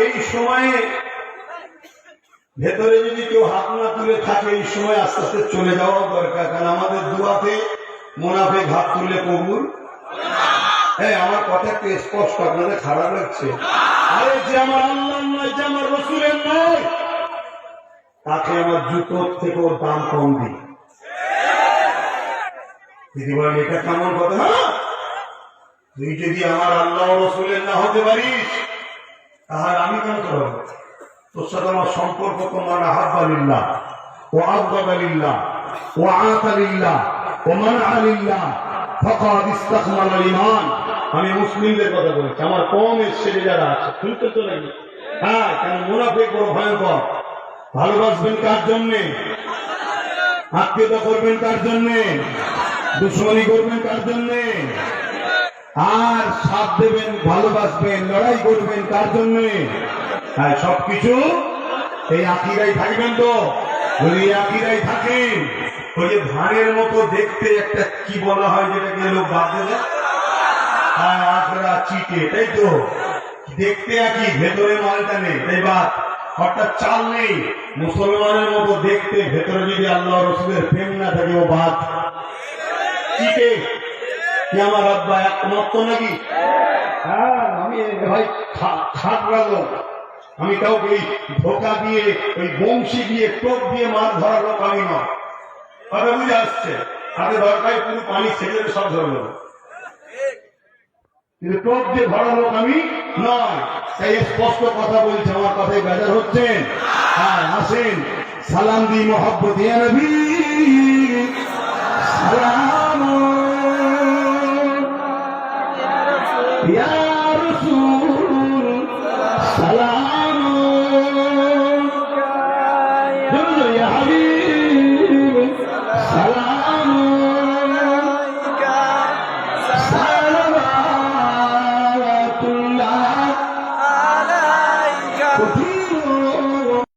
এই সময়ে ভেতরে যদি কেউ হাত না তুলে থাকে, এই সময় আস্তে আস্তে চলে যাওয়া দরকার। কারণ আমাদের দুয়াতে মোনাফে হাত তুললে কবুল? হ্যাঁ আমার কথা একটু স্পষ্ট, আপনাদের খারাপ লাগছে। আরে যে আমার আল্লাহ নয়, যে আমার রসুলের নয়, তাকে আমার জুতোর থেকেও দাম কম দিই দিদি বলেন, এটা কেমন কথা? না তুই যদি আমার আল্লাহ রসুলের না হতে পারিস তাহলে আমি কেন করব? তোর সাথে আমার সম্পর্ক তোমার আহাব্বালিল্লাহ ও আব্বালিল্লাহ ও আতালিল্লাহ ও মান আলিল্লাহ ফকাদ ইস্তাকমাল ইমান আমি মুসলিমদের কথা বলছি, আমার কম এসছে যারা আছে শুনতে তো নাকি হ্যাঁ কেন মুনাফিক বড় ভয়ঙ্কর। ভালোবাসবেন কার জন্যে? আত্মীয়তা করবেন কার জন্যে? দুশ্মনী করবেন কার জন্যে? আর সাথ দেবেন, ভালোবাসবেন, লড়াই করবেন কার জন্য। হ্যাঁ সবকিছু এই আকিরাই থাকবেন তো। যদি আকিরাই থাকেন। ওই যে ধানের মতো দেখতে একটা কি বলা হয় যেটাকে লোক বাদ দেবে হ্যাঁ আখড়া চিটে, তাই তো। দেখতে একই, ভেতরে মালটা নেই। তাই বাদ অর্থাৎ চাল নেই। মুসলমানের মতো দেখতে, ভেতরে যদি আল্লাহ রসুলের প্রেম না থাকে, ও বাদ। আমার আব্বা একমাত্র নাকি? হ্যাঁ আমি ভাই খাটরা লোক আমি কাউকে এই ধোকা দিয়ে, ওই বংশী দিয়ে, টোপ দিয়ে মাছ ধরা লোক আমি নয়। কথা বুঝে আসছে তাতে দরকার পুরো পানি ছেড়ে দেবে, সব ধরলো কিন্তু টোপ দিয়ে ধরা লোক আমি নয়। তাই স্পষ্ট কথা বলছে, আমার কথায় বেজার হচ্ছেন। হ্যাঁ আসেন, সালাম দি মোহাব্বত। নবী! ইয়া রাসূল সালাম